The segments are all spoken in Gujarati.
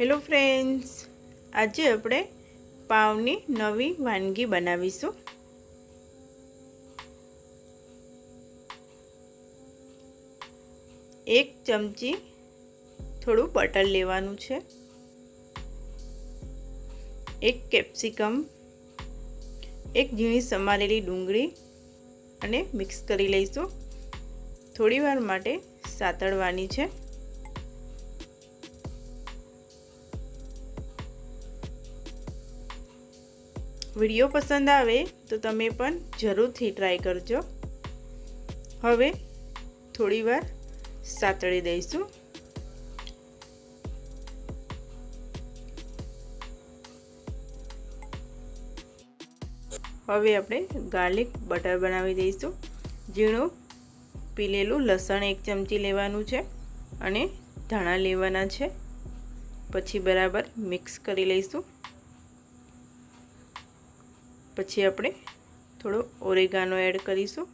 હેલો ફ્રેન્ડ્સ આજે આપણે પાવની નવી વાનગી બનાવીશું. એક ચમચી થોડું બટર લેવાનું છે. એક કેપ્સિકમ, એક ઝીણી સમારેલી ડુંગળી અને મિક્સ કરી લઈશું. થોડીવાર માટે સાતળવાની છે. વીડિયો પસંદ આવે તો તમે પણ જરૂરથી ટ્રાય કરજો. હવે થોડી વાર સાતળી દઈશું. હવે આપણે ગાર્લિક બટર બનાવી દઈશું. ઝીણું પીલેલું લસણ એક ચમચી લેવાનું છે અને ધાણા લેવાના છે. પછી બરાબર મિક્સ કરી લઈશું. પછી આપણે થોડો ઓરેગાનો એડ કરીશું.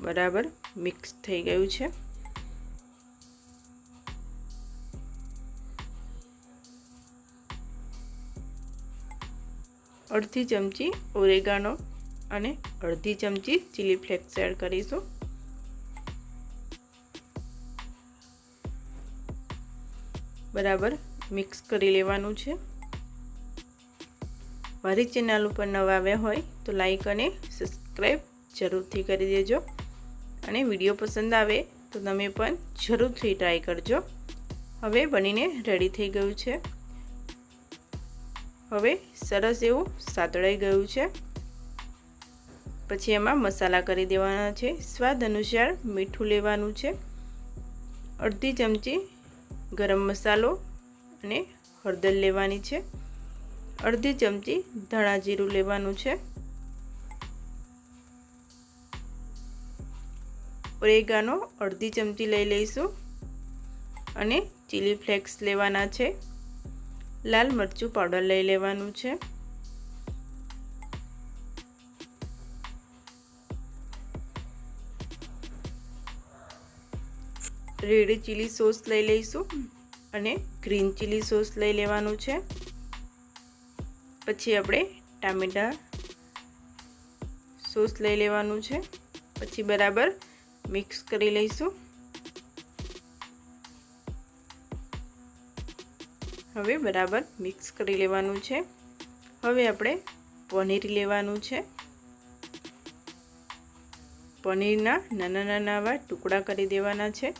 બરાબર, મિક્સ થઈ ગયું છે. અડધી ચમચી ઓરેગાનો અને અડધી ચમચી ચીલી ફ્લેક્સ એડ કરીશું. બરાબર મિક્સ કરી લેવાનું છે. મારી ચેનલ ઉપર નવા આવ્યા હોય તો લાઈક અને સબસ્ક્રાઈબ જરૂરથી કરી દેજો. અને વીડિયો પસંદ આવે તો તમે પણ જરૂરથી ટ્રાય કરજો. હવે બનીને રેડી થઈ ગયું છે. હવે સરસ એવું સાતળાઈ ગયું છે. પછી એમાં મસાલા કરી દેવાના છે. સ્વાદ અનુસાર મીઠું લેવાનું છે. અડધી ચમચી ગરમ મસાલો અને હળદર લેવાની છે. અડધી ચમચી ધાણા જીરું લેવાનું છે. ઓરેગાનો અડધી ચમચી લઈ લઈશું. અને ચીલી ફ્લેક્સ લેવાના છે. લાલ મરચું પાવડર લઈ લેવાનું છે. રેડ ચીલી સોસ લઈ લઈશું. અને ગ્રીન ચીલી સોસ લઈ લેવાનું છે. પછી આપણે ટામેટા સોસ લઈ લેવાનું છે. પછી બરાબર મિક્સ કરી લઈશું. હવે બરાબર મિક્સ કરી લેવાનું છે. હવે આપણે પનીર લેવાનું છે. પનીરના નાના નાના આવા ટુકડા કરી દેવાના છે.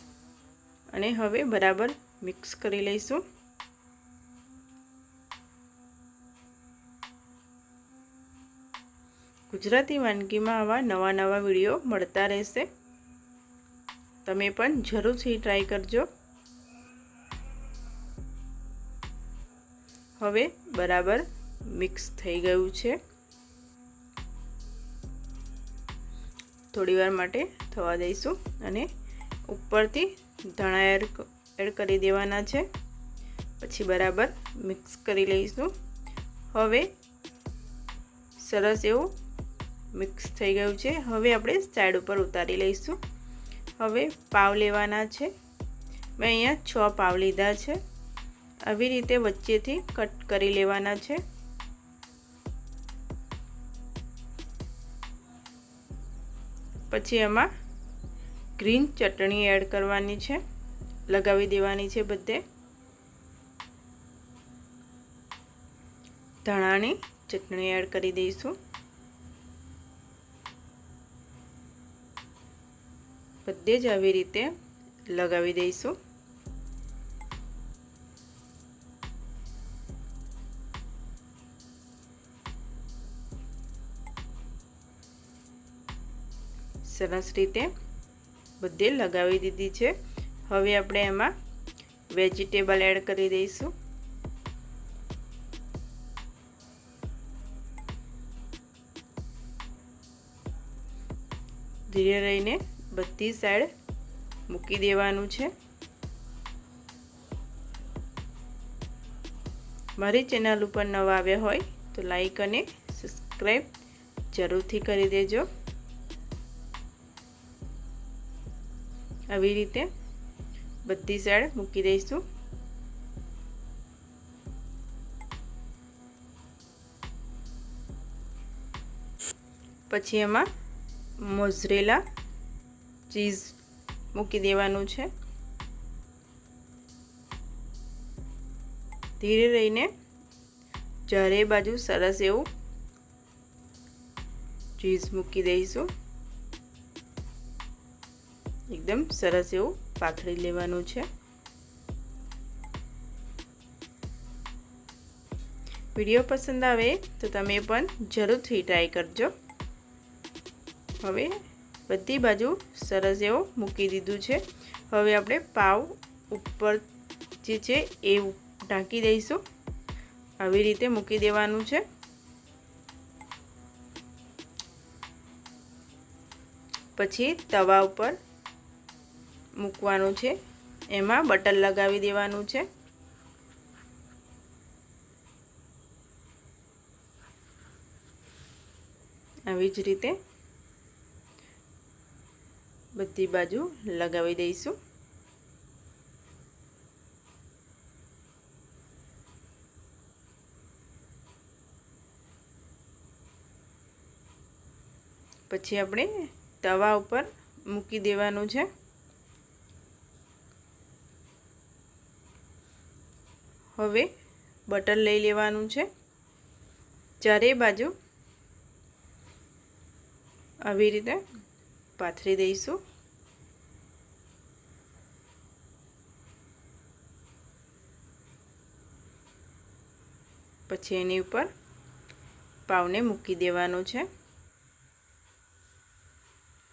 અને હવે બરાબર મિક્સ કરી લઈશું. ગુજરાતી વાનગીમાં આવા નવા નવા વીડિયો મળતા રહેશે. તમે પણ જરૂરથી ટ્રાય કરજો. હવે બરાબર મિક્સ થઈ ગયું છે. થોડી વાર માટે થવા દઈશું અને ઉપરથી ધાણા એડ કરી દેવાના છે. પછી બરાબર મિક્સ કરી લઈશું. હવે સરસ એવું મિક્સ થઈ ગયું છે. હવે આપણે સાઈડ ઉપર ઉતારી લઈશું. હવે પાવ લેવાના છે. મેં અહીંયા છ પાવ લીધા છે. આવી રીતે વચ્ચેથી કટ કરી લેવાના છે. પછી એમાં ગ્રીન ચટણી એડ કરવાની છે. લગાવી દેવાની છે બધે. ધાણાની ચટણી એડ કરી દઈશું. બધે જ આવી રીતે લગાવી દઈશું. સરસ રીતે બધે લગાવી દીધી છે. હવે આપણે એમાં વેજીટેબલ એડ કરી દઈશું. ધીરે રહીને બધી સાઈડ મૂકી દેવાનું છે. મારી ચેનલ ઉપર નવા આવ્યા હોય તો લાઈક અને સબસ્ક્રાઈબ જરૂરથી કરી દેજો. આવી રીતે બધી સાઈડ મૂકી દઈશું પછી એમાં મોઝરેલા ચીઝ મૂકી દેવાનું છે. ધીરે રહીને ચારે બાજુ સરસ એવું ચીઝ મૂકી દઈશું. એકદમ સરસ એવું પાથરી લેવાનું છે. વીડિયો પસંદ આવે તો તમે પણ જરૂરથી ટ્રાય કરજો. હવે બધી બાજુ સરસ એવો મૂકી દીધું છે. હવે આપણે પાવ ઉપર જે છે એ ઢાંકી દઈશું. આવી રીતે મૂકી દેવાનું છે. પછી તવા ઉપર મૂકવાનું છે. એમાં બટર લગાવી દેવાનું છે. આવી જ રીતે બધી બાજુ લગાવી દઈશું. પછી આપણે તવા ઉપર મૂકી દેવાનું છે. હવે બટર લઈ લેવાનું છે. ચારે બાજુ આવી રીતે પાથરી દઈશું. પછી એની ઉપર પાવને મૂકી દેવાનું છે.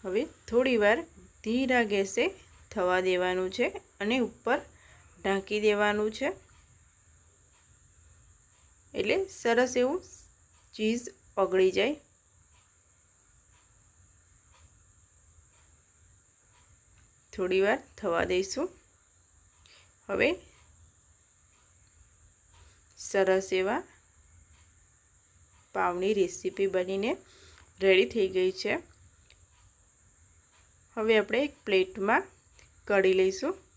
હવે થોડીવાર ધીરા ગેસે થવા દેવાનું છે અને ઉપર ઢાંકી દેવાનું છે. એટલે સરસ એવું ચીઝ ઓગળી જાય. થોડીવાર થવા દઈશું. હવે સરસ એવા પાવની રેસીપી બનીને રેડી થઈ ગઈ છે. હવે આપણે એક પ્લેટમાં કઢી લઈશું.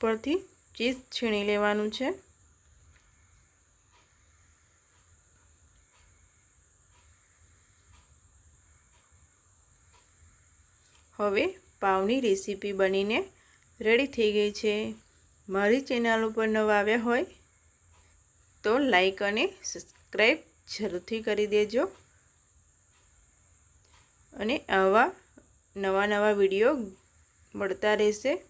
ઉપરથી ચીઝ છીણી લેવાનું છે. હવે પાવની રેસીપી બનીને રેડી થઈ ગઈ છે. મારી ચેનલ ઉપર નવા આવ્યા હોય તો લાઈક અને સબસ્ક્રાઈબ જરૂરથી કરી દેજો. અને આવા નવા નવા વીડિયો મળતા રહેશે.